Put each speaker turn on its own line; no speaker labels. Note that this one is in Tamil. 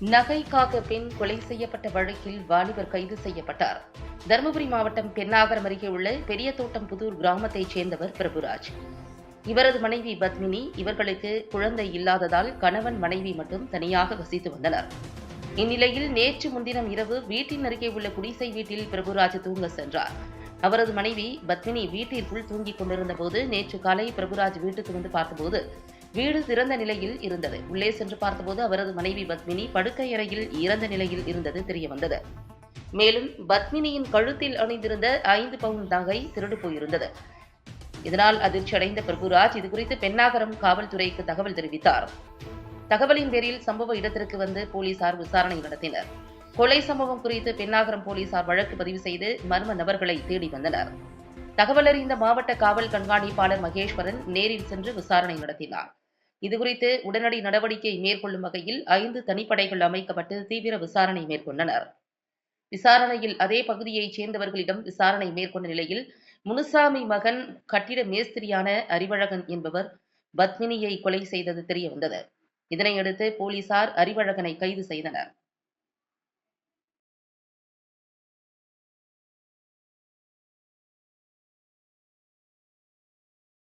நகைக்காக பெண் கொலை செய்யப்பட்ட வழக்கில் வாலிபர் கைது செய்யப்பட்டார். தருமபுரி மாவட்டம் பெண்ணாகரம் அருகே உள்ள பெரிய தோட்டம் புதூர் கிராமத்தைச் சேர்ந்தவர் பிரபுராஜ். இவரது மனைவி பத்மினி இவர்களுக்கு குழந்தை இல்லாததால் கணவன் மனைவி மட்டும் தனியாக வசித்து வந்தனர். இந்நிலையில் நேற்று முன்தினம் இரவு வீட்டின் அருகே உள்ள குடிசை வீட்டில் பிரபுராஜ் தூங்க சென்றார். அவரது மனைவி பத்மினி வீட்டிற்குள் தூங்கிக் கொண்டிருந்த போது நேற்று காலை பிரபுராஜ் வீட்டுக்கு வந்து பார்த்தபோது வீடு திறந்த நிலையில் இருந்தது. உள்ளே சென்று பார்த்தபோது அவரது மனைவி பத்மினி படுக்கை அறையில் இறந்த நிலையில் இருந்தது தெரியவந்தது மேலும் பத்மினியின் கழுத்தில் அணிந்திருந்த ஐந்து பவுன் நகை திருடு போயிருந்தது. இதனால் அதிர்ச்சி அடைந்த பிரபுராஜ் இதுகுறித்து பெண்ணாகரம் காவல்துறைக்கு தகவல் தெரிவித்தார். தகவலின் பேரில் சம்பவ இடத்திற்கு வந்து போலீசார் விசாரணை நடத்தினர். கொலை சம்பவம் குறித்து பெண்ணாகரம் போலீசார் வழக்கு பதிவு செய்து மர்ம நபர்களை தேடி வந்தனர். தகவல் அறிந்த மாவட்ட காவல் கண்காணிப்பாளர் மகேஸ்வரன் நேரில் சென்று விசாரணை நடத்தினார். இதுகுறித்து உடனடி நடவடிக்கை மேற்கொள்ளும் வகையில் ஐந்து தனிப்படைகள் அமைக்கப்பட்டு தீவிர விசாரணை மேற்கொண்டனர். விசாரணையில் அதே பகுதியைச் சேர்ந்தவர்களிடம் விசாரணை மேற்கொண்ட நிலையில் முனுசாமி மகன் கட்டிட மேஸ்திரியான அறிவழகன் என்பவர் பத்மினியை கொலை செய்தது தெரியவந்தது. இதனையடுத்து போலீசார் அறிவழகனை கைது செய்தனர்.